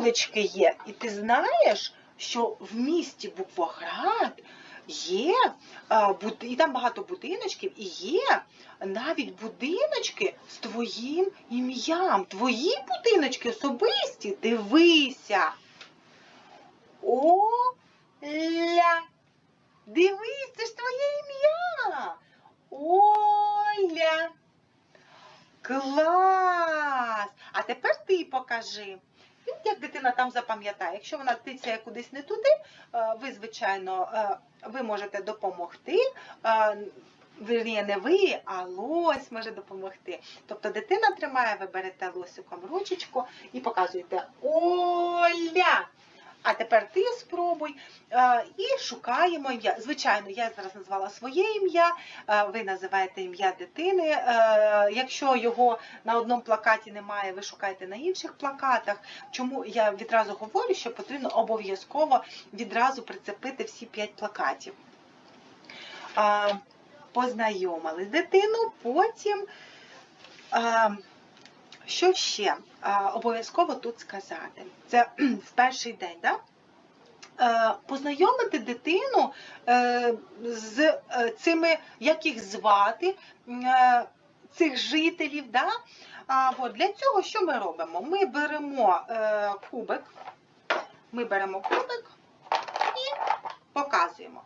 вулички є. І ти знаєш, що в місті Буквоград є, і там багато будиночків, і є навіть будиночки з твоїм ім'ям. Твої будиночки особисті. Дивися. Оля. Дивись, це ж твоє ім'я. Оля. Клас! А тепер ти покажи. Ну, Як дитина там запам'ятає, якщо вона тицяє кудись не туди, е, ви, звичайно, е, ви можете допомогти. е, Вірні, не ви, а лось може допомогти. Тобто дитина тримає, ви берете лосиком ручечку і показуєте Оля. А тепер ти спробуй Е, і шукаємо ім'я. Звичайно, я зараз назвала своє ім'я, е, ви називаєте ім'я дитини. Е, Якщо його на одному плакаті немає, ви шукаєте на інших плакатах. Чому я відразу говорю, що потрібно обов'язково відразу прицепити всі п'ять плакатів. Познайомили дитину, потім. Що ще е, обов'язково тут сказати? Це в перший день, да? Е, познайомити дитину е, з цими, як їх звати, цих жителів. Да? От, для цього що ми робимо? Ми беремо кубик, ми беремо кубик і показуємо.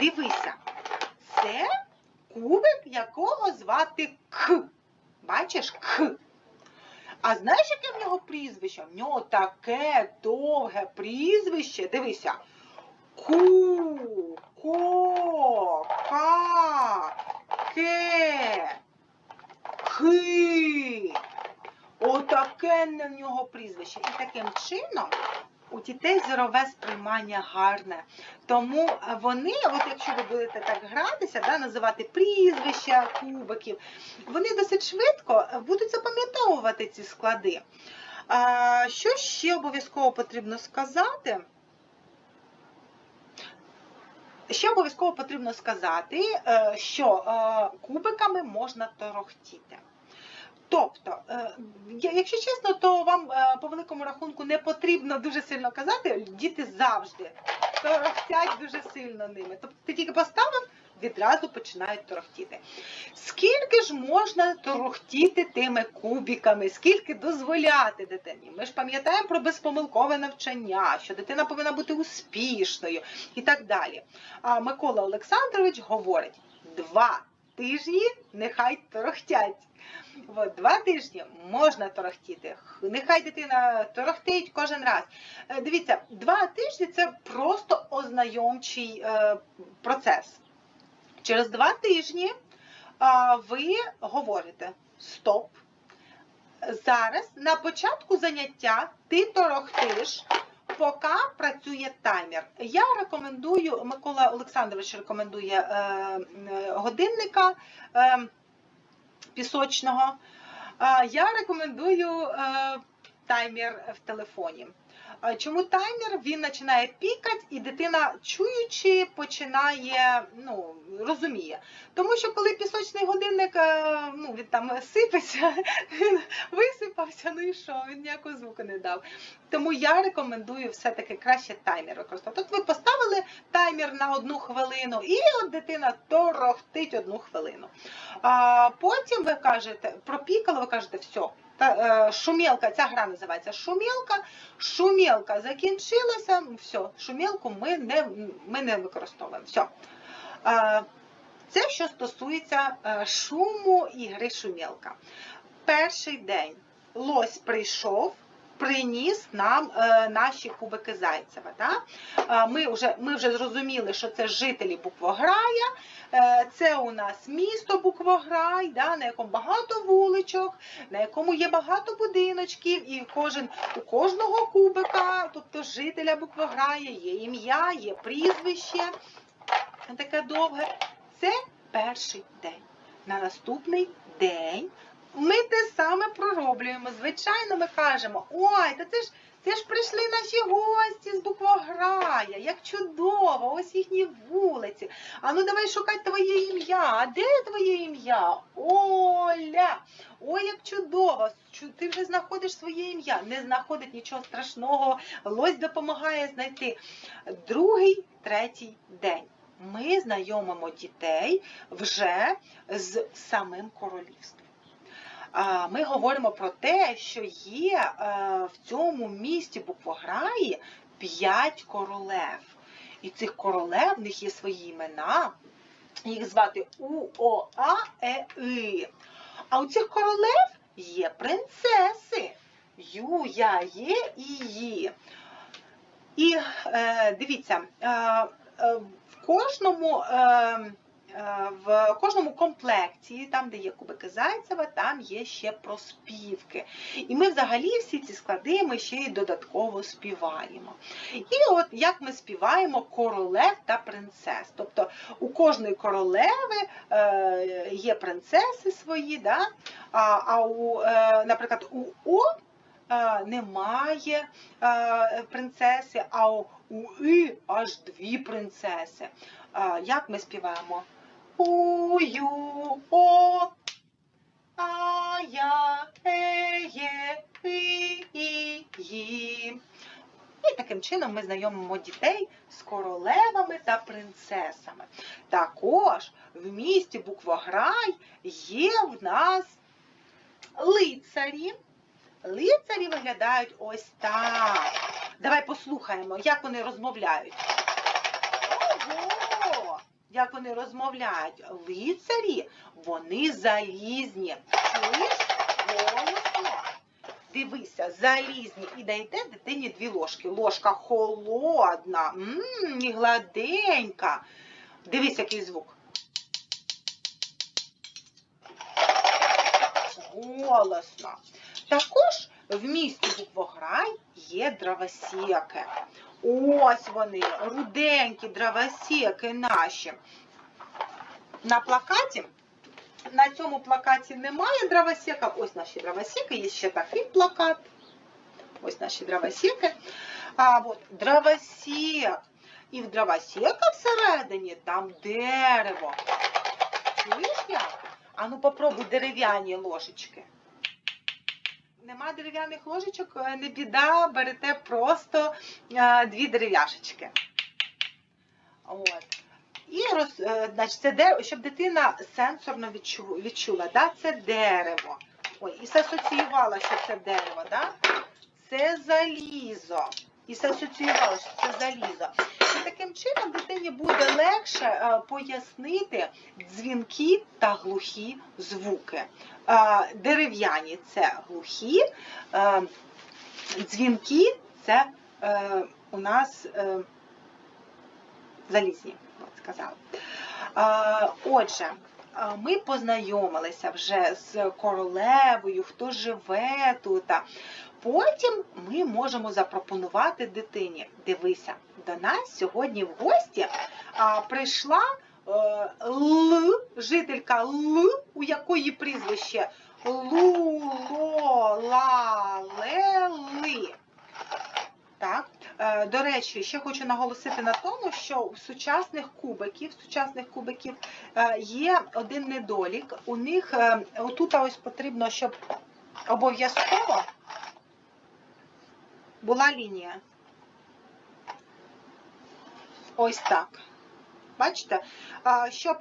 Дивися, це кубик, якого звати К. Бачиш К. А знаєш, яке в нього прізвище? В нього таке довге прізвище. Дивися. Ку, ко, ка, ке, хи. Отаке в нього прізвище. І таким чином у дітей зорове сприймання гарне. Тому е, вони, от якщо ви будете так гратися, да, називати прізвища кубиків, вони досить швидко е, будуть запам'ятовувати ці склади. Що ще обов'язково потрібно сказати? Ще обов'язково потрібно сказати, е, що кубиками можна торохтіти. Тобто, е, якщо чесно, то вам е, по великому рахунку не потрібно дуже сильно казати, діти завжди торохтять дуже сильно ними. Тобто ти тільки поставив, відразу починають торохтіти. Скільки ж можна торохтіти тими кубиками, скільки дозволяти дитині? Ми ж пам'ятаємо про безпомилкове навчання, що дитина повинна бути успішною і так далі. А Микола Олександрович говорить: два тижні нехай торохтять. От, два тижні можна торохтіти. Нехай дитина торохтить кожен раз. Е, Дивіться, два тижні це просто ознайомчий е, процес. Через два тижні ви говорите стоп. Зараз на початку заняття ти торохтиш, поки працює таймер. Я рекомендую, Микола Олександрович рекомендує е, е, годинника е, пісочного. Я рекомендую е, таймер в телефоні. Чому таймер? Він починає пікати, і дитина, чуючи, починає, ну, розуміє. Тому що коли пісочний годинник, е, ну, він там сипеться, він висипався, ну і що, він ніякого звуку не дав. Тому я рекомендую все-таки краще таймер використовувати. От ви поставили таймер на одну хвилину, і от дитина торохтить одну хвилину. А потім ви кажете, пропікало, ви кажете, все. Е, шумілка, ця гра називається шумілка. Шумілка закінчилася, ну, все, шумілку ми не, ми не використовуємо. Все. Це що стосується е, шуму і гри шумілка. Перший день лось прийшов. Приніс нам е, наші кубики Зайцева. Да? Ми, вже, ми вже зрозуміли, що це жителі Буквограя, е, це у нас місто Буквограй, да, на якому багато вуличок, на якому є багато будиночків, і кожен, у кожного кубика, тобто жителя Буквограя, є ім'я, є прізвище таке довге. Це перший день. На наступний день ми те саме пророблюємо. Звичайно, ми кажемо, ой, та це ж це ж прийшли наші гості з Буквограя, як чудово, ось їхні вулиці. А ну давай шукати твоє ім'я. А де твоє ім'я? Оля! Ой, як чудово! Ти вже знаходиш своє ім'я. Не знаходить нічого страшного. Лось допомагає знайти. Другий, третій день. Ми знайомимо дітей вже з самим королівством. А, Ми говоримо про те, що є е, в цьому місті Буквограї п'ять королев. І цих королев в них є свої імена. Їх звати УОА, Е, И. А у цих королев є принцеси. Ю, Я, Є і Ї. І е, дивіться, е, в кожному. В кожному комплекті, там, де є кубики Зайцева, там є ще проспівки. І ми взагалі всі ці склади ми ще й додатково співаємо. І от як ми співаємо королев та принцес. Тобто у кожної королеви е, є принцеси свої, да? а, а у, е, наприклад, у О е, немає е, принцеси, а у І аж дві принцеси. Е, як ми співаємо? Ую, о, а я, е, є, і, і, ї. І таким чином ми знайомимо дітей з королевами та принцесами. Також в місті Буквограй є в нас лицарі. Лицарі виглядають ось так. Давай послухаємо, як вони розмовляють. Як вони розмовляють? Лицарі, вони залізні. Чуєш? Голосно. Дивися, залізні. І дайте дитині дві ложки. Ложка холодна, м і гладенька. Дивись, який звук. Голосно. Також в місті Буквограй є дровосеки. Ось вони, руденькі дровосеки наші. На плакаті, на цьому плакаті немає дровосека. Ось наші дровосеки, є ще такий плакат. Ось наші дровосеки. А от дровосек. І в дровосека всередині там дерево. Чуєш як? А ну попробуй дерев'яні ложечки. Нема дерев'яних ложечок, е, не біда, берете просто е, дві дерев'яшечки. От. І роз, е, значить, це дерево, щоб дитина сенсорно відчула, відчула да? це дерево. Ой, і асоціювала, що це дерево, да? це залізо. І асоціювала, що це залізо. І таким чином дитині буде легше е, пояснити дзвінки та глухі звуки. Е, Дерев'яні це глухі, е, дзвінки це у нас залізні, сказала. Отже, ми познайомилися вже з королевою, хто живе тут. Потім ми можемо запропонувати дитині. Дивися, до нас сьогодні в гості прийшла е, Л, жителька Л, у якої прізвище Лу, Ло, Ла, Ле, Ли. Так. Е, До речі, ще хочу наголосити на тому, що у сучасних кубиків, сучасних кубиків е, є один недолік. У них е, отут ось потрібно, щоб обов'язково була лінія. Ось так. Бачите? Щоб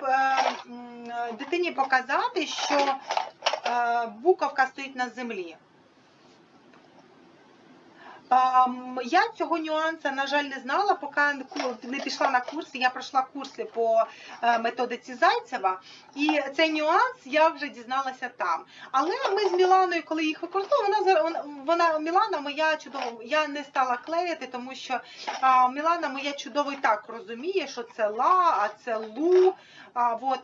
дитині показати, що буковка стоїть на землі. Я цього нюансу, на жаль, не знала, поки не пішла на курси. Я пройшла курси по е, методиці Зайцева, і цей нюанс я вже дізналася там. Але ми з Міланою, коли їх використовували, вона вона, Мілана моя чудово. Я не стала клеїти, тому що Мілана моя чудово і так розуміє, що це ла, а це лу. А, от.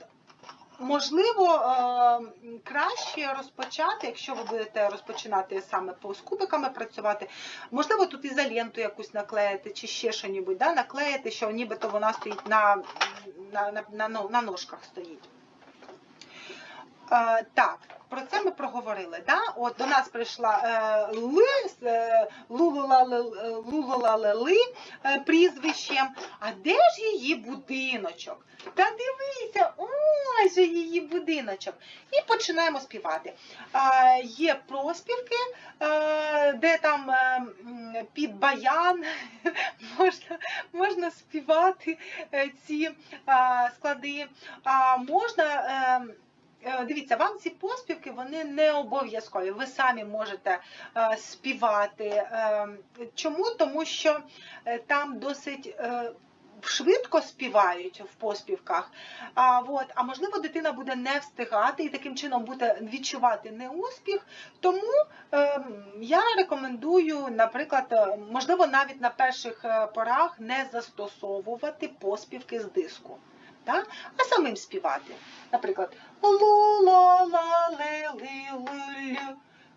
Можливо, е, краще розпочати, якщо ви будете розпочинати саме з кубиками працювати, можливо, тут ізоленту якусь наклеїти чи ще щось, да, наклеїти, що нібито вона стоїть на, на, на, на, на ножках стоїть. Е, Так, про це ми проговорили. Да? От до нас прийшла е, Ли, з, е, е, прізвищем. А де ж її будиночок? Та дивися, ось же її будиночок. І починаємо співати. Е, є проспівки, е, де там е, під баян можна, можна співати е, ці е, склади. А можна. Е, Дивіться, вам ці поспівки вони не обов'язкові. Ви самі можете е, співати. Е, чому? Тому що е, там досить е, швидко співають в поспівках. А, от, а можливо, дитина буде не встигати і таким чином буде відчувати неуспіх. Тому е, я рекомендую, наприклад, е, можливо, навіть на перших е, порах не застосовувати поспівки з диску. Так? А самим співати. Наприклад, лу-ла-ла ле ли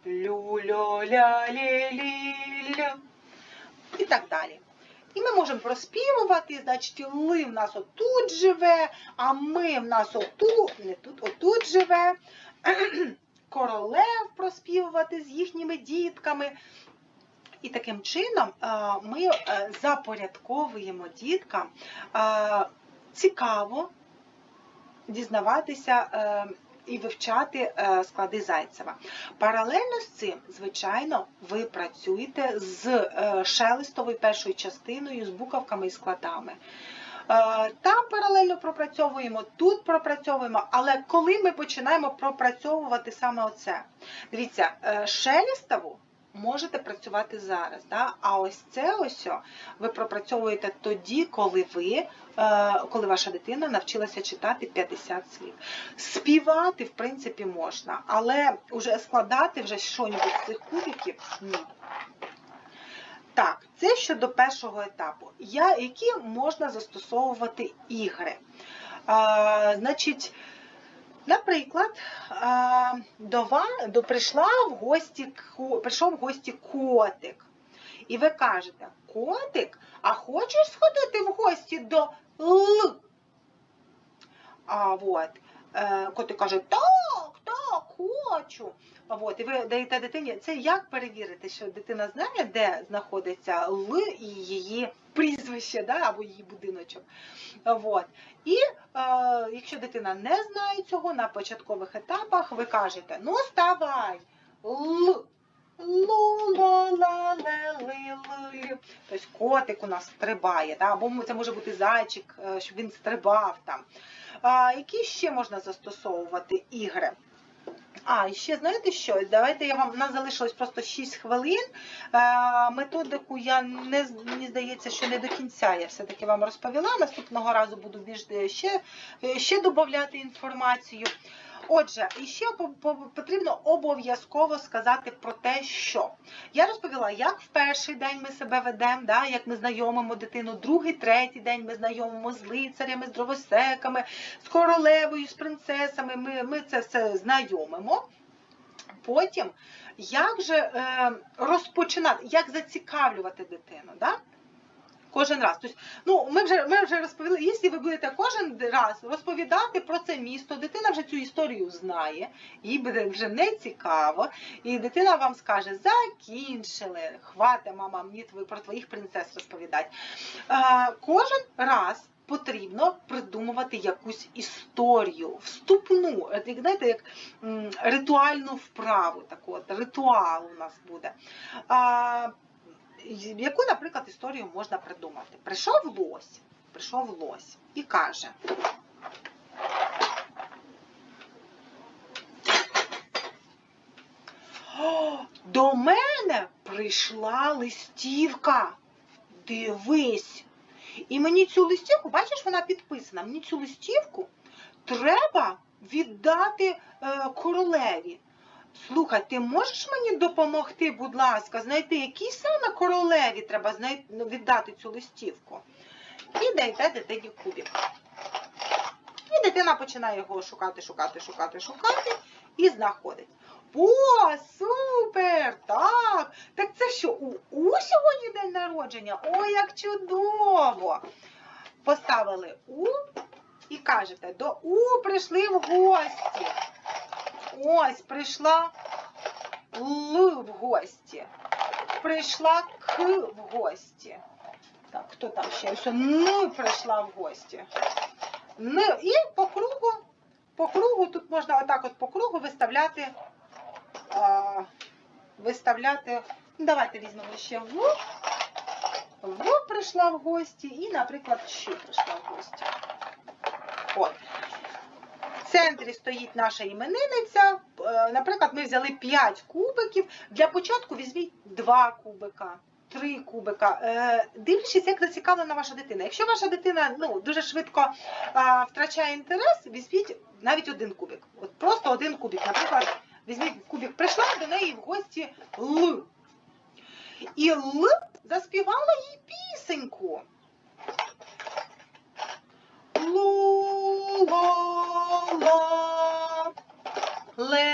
лю лю ля ле лі і так далі. І ми можемо проспівувати, значить, ли в нас отут живе, а ми в нас отут, не тут, отут живе. Королев проспівувати з їхніми дітками. І таким чином ми е, запорядковуємо діткам цікаво дізнаватися е, і вивчати е, склади Зайцева. Паралельно з цим, звичайно, ви працюєте з е, шелестовою першою частиною, з буковками і складами. Там паралельно пропрацьовуємо, тут пропрацьовуємо, але коли ми починаємо пропрацьовувати саме оце, дивіться, шелестову можете працювати зараз, да? а ось це ось ви пропрацьовуєте тоді, коли ви, е, коли ваша дитина навчилася читати 50 слів. Співати, в принципі, можна, але вже складати вже щось з цих кубиків ні. Так, це щодо першого етапу. Які можна застосовувати ігри? А, значить, наприклад, до вас до, прийшла в гості, прийшов в гості котик. І ви кажете, котик, а хочеш сходити в гості до Л? А от, е, котик каже, так, хочу. От, і ви даєте дитині, це як перевірити, що дитина знає, де знаходиться Л і її прізвище, да, або її будиночок. От. І е, якщо дитина не знає цього на початкових етапах, ви кажете, ну ставай, Л. Тобто котик у нас стрибає, да? або це може бути зайчик, е, щоб він стрибав там. А, які ще можна застосовувати ігри? А, і ще знаєте що? Давайте я вам у нас залишилось просто 6 хвилин. Е, методику я не мені здається, що не до кінця я все-таки вам розповіла. Наступного разу буду більш е, ще, е, ще додати інформацію. Отже, і ще по- по- потрібно обов'язково сказати про те, що я розповіла, як в перший день ми себе ведемо, да, як ми знайомимо дитину, другий, третій день ми знайомимо з лицарями, з дровосеками, з королевою, з принцесами. Ми, ми це все знайомимо. Потім, як же е, розпочинати, як зацікавлювати дитину? Да? Кожен раз. Тобто, ну, ми вже ми вже розповіли, якщо ви будете кожен раз розповідати про це місто, дитина вже цю історію знає, їй буде вже не цікаво, і дитина вам скаже: закінчили, хвати, мама, мені твої про твоїх принцес розповідати. Кожен раз. Потрібно придумувати якусь історію, вступну, знаєте, як ритуальну вправу, таку от, ритуал у нас буде. Яку, наприклад, історію можна придумати? Прийшов лось, прийшов лось і каже. «О, До мене прийшла листівка. Дивись. І мені цю листівку, бачиш, вона підписана. Мені цю листівку треба віддати е, королеві. Слухай, ти можеш мені допомогти, будь ласка, знайти, якій саме королеві треба ну, віддати цю листівку? І дайте дитині кубик. І дитина починає його шукати, шукати, шукати, шукати і знаходить. О, супер! Так! Так це що, у, у сьогодні день народження? Ой, як чудово! Поставили у і кажете, до У прийшли в гості. Ось прийшла Л в гості. Прийшла К в гості. Так, хто там ще? Ось Н прийшла в гості. Н. І по кругу, по кругу, тут можна отак от по кругу виставляти. А, виставляти. ну, Давайте візьмемо ще В. В прийшла в гості і, наприклад, Щ прийшла в гості. От. В центрі стоїть наша іменинниця. Е, Наприклад, ми взяли 5 кубиків. Для початку візьміть 2 кубика. Три кубика, Е, дивлячись, як зацікавлена ваша дитина. Якщо ваша дитина ну, дуже швидко а, втрачає інтерес, візьміть навіть один кубик. От просто один кубик. Наприклад, візьміть кубик, прийшла до неї в гості Л. І Л заспівала їй пісеньку. Ли.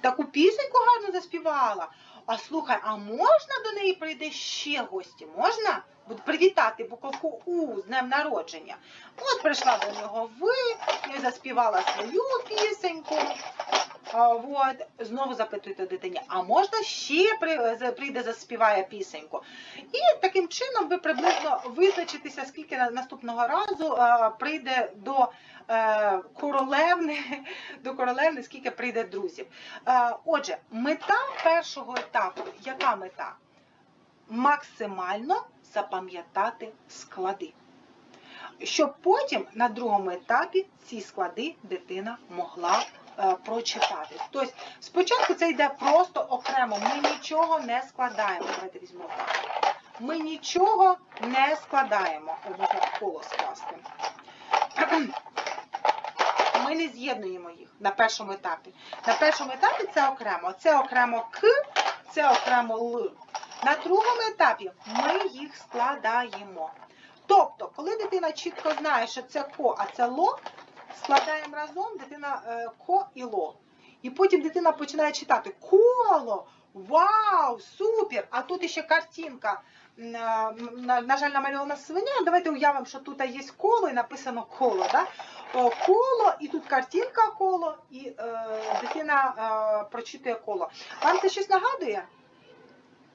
Таку пісеньку гарно заспівала. А слухай, а можна до неї прийде ще гості? Можна? Привітати буковку У з днем народження. От прийшла до нього ви і заспівала свою пісеньку. А, от, знову запитуйте дитині, а можна ще прийде заспіває пісеньку? І таким чином ви приблизно визначитеся, скільки наступного разу прийде до е, королевни, до королевни, скільки прийде друзів. Е, отже, мета першого етапу, яка мета? Максимально запам'ятати склади. Щоб потім на другому етапі ці склади дитина могла прочитати. Тобто спочатку це йде просто окремо. Ми нічого не складаємо. Давайте візьмемо так. Ми нічого не складаємо. Можна коло скласти. Ми не з'єднуємо їх на першому етапі. На першому етапі це окремо. Це окремо К, це окремо Л. На другому етапі ми їх складаємо. Тобто, коли дитина чітко знає, що це ко, а це ло, складаємо разом дитина е, ко і ло. І потім дитина починає читати коло, вау, супер! А тут ще картинка. Е, На, жаль, намальована свиня. Давайте уявимо, що тут є коло і написано коло. Коло, і тут картинка коло, і е, дитина е, прочитує коло. Вам це щось нагадує?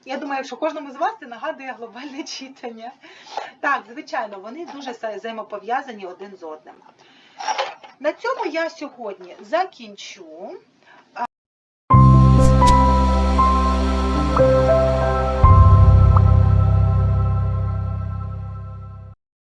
Я думаю, що кожному з вас це нагадує глобальне читання. Так, звичайно, вони дуже взаємопов'язані один з одним. На цьому я сьогодні закінчу.